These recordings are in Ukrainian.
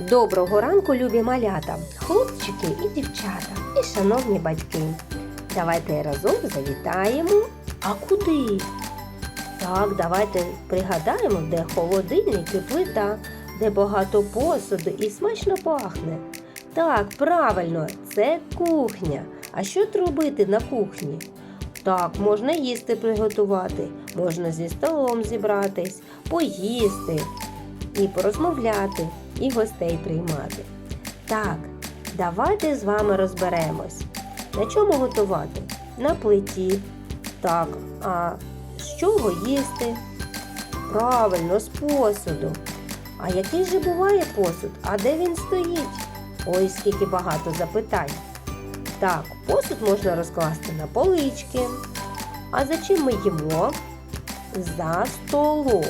Доброго ранку, любі малята, хлопчики і дівчата, і шановні батьки. Давайте разом завітаємо. А куди? Так, давайте пригадаємо, де холодильник і плита, де багато посуду і смачно пахне. Так, правильно, це кухня. А що робити на кухні? Так, можна їсти приготувати, можна зі столом зібратись, поїсти і порозмовляти, і гостей приймати. Так, давайте з вами розберемось. На чому готувати? На плиті. Так, а з чого їсти? Правильно, з посуду. А який же буває посуд? А де він стоїть? Ой, скільки багато запитань. Так, посуд можна розкласти на полички. А за чим ми їмо? За столом.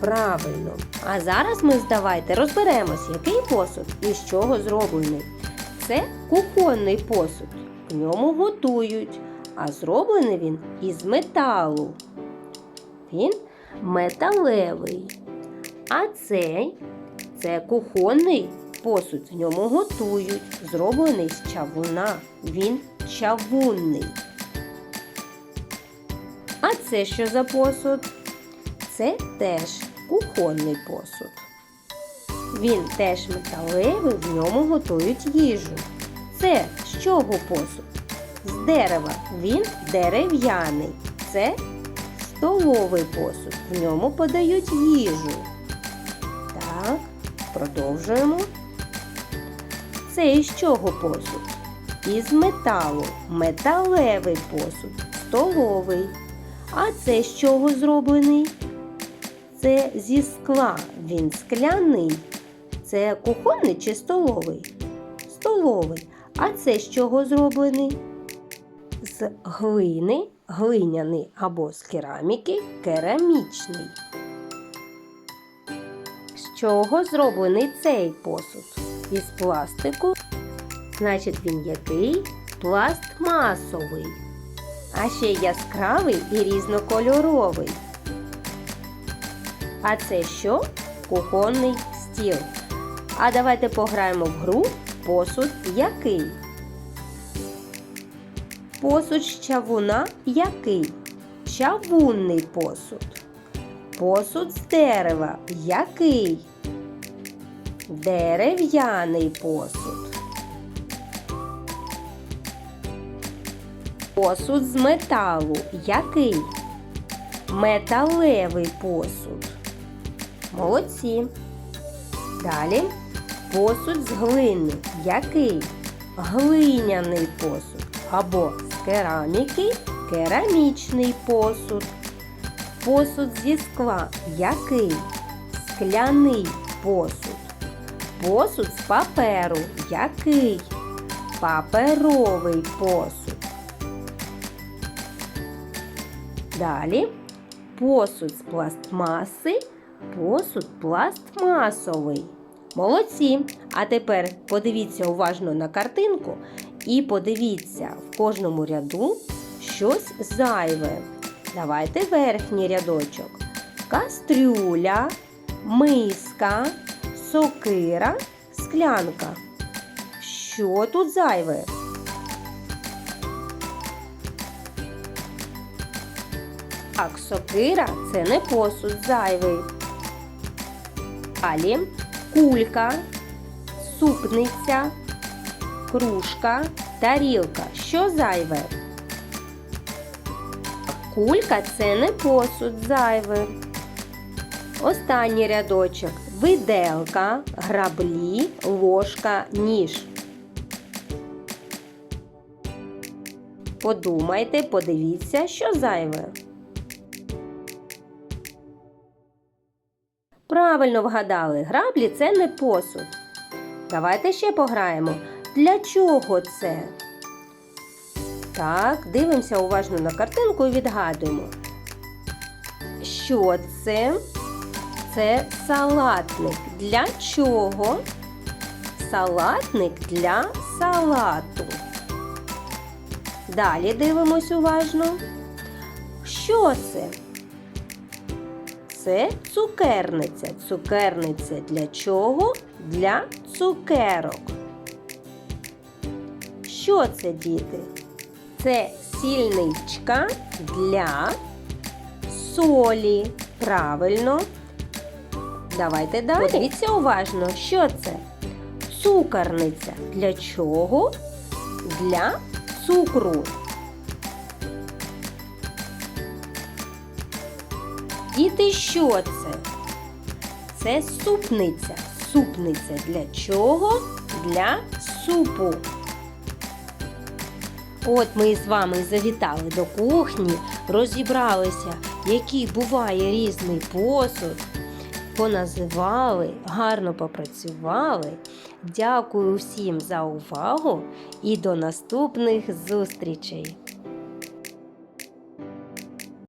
Правильно. А зараз ми давайте розберемось, який посуд і з чого зроблений. Це кухонний посуд. В ньому готують, а зроблений він із металу. Він металевий. А цей це кухонний посуд. В ньому готують. Зроблений з чавуна. Він чавунний. А це що за посуд? Це теж кухонний посуд. Він теж металевий, в ньому готують їжу. Це з чого посуд? З дерева. Він дерев'яний. Це столовий посуд. В ньому подають їжу. Так, продовжуємо. Це із чого посуд? Із металу. Металевий посуд. Столовий. А це з чого зроблений? Це зі скла. Він скляний. Це кухонний чи столовий? Столовий. А це з чого зроблений? З глини, глиняний або з кераміки керамічний. З чого зроблений цей посуд? Із пластику. Значить, він який? Пластмасовий. А ще яскравий і різнокольоровий. А це що? Кухонний стіл. А давайте пограємо в гру посуд який. Посуд з чавуна який? Чавунний посуд. Посуд з дерева який? Дерев'яний посуд. Посуд з металу який? Металевий посуд. Молодці. Далі посуд з глини. Який? Глиняний посуд. Або з кераміки керамічний посуд. Посуд зі скла. Який? Скляний посуд. Посуд з паперу. Який? Паперовий посуд. Далі посуд з пластмаси, посуд пластмасовий. Молодці! А тепер подивіться уважно на картинку і подивіться в кожному ряду щось зайве. Давайте верхній рядочок. Кастрюля, миска, сокира, склянка. Що тут зайве? Так, сокира це не посуд зайвий. Далі кулька, супниця, кружка, тарілка. Що зайве? Кулька це не посуд зайвий. Останній рядочок. Виделка, граблі, ложка, ніж. Подумайте, подивіться, що зайве. Правильно вгадали, граблі це не посуд. Давайте ще пограємо. Для чого це? Так, дивимося уважно на картинку і відгадуємо. Що це? Це салатник. Для чого? Салатник для салату. Далі дивимось уважно. Що це? Це цукерниця. Цукерниця для чого? Для цукерок. Що це, діти? Це сільничка для солі. Правильно. Давайте далі. Дивіться уважно, що це? Цукорниця. Для чого? Для цукру. Діти, що це? Це супниця. Супниця для чого? Для супу. От ми з вами завітали до кухні, розібралися, який буває різний посуд, поназивали, гарно попрацювали. Дякую всім за увагу і до наступних зустрічей!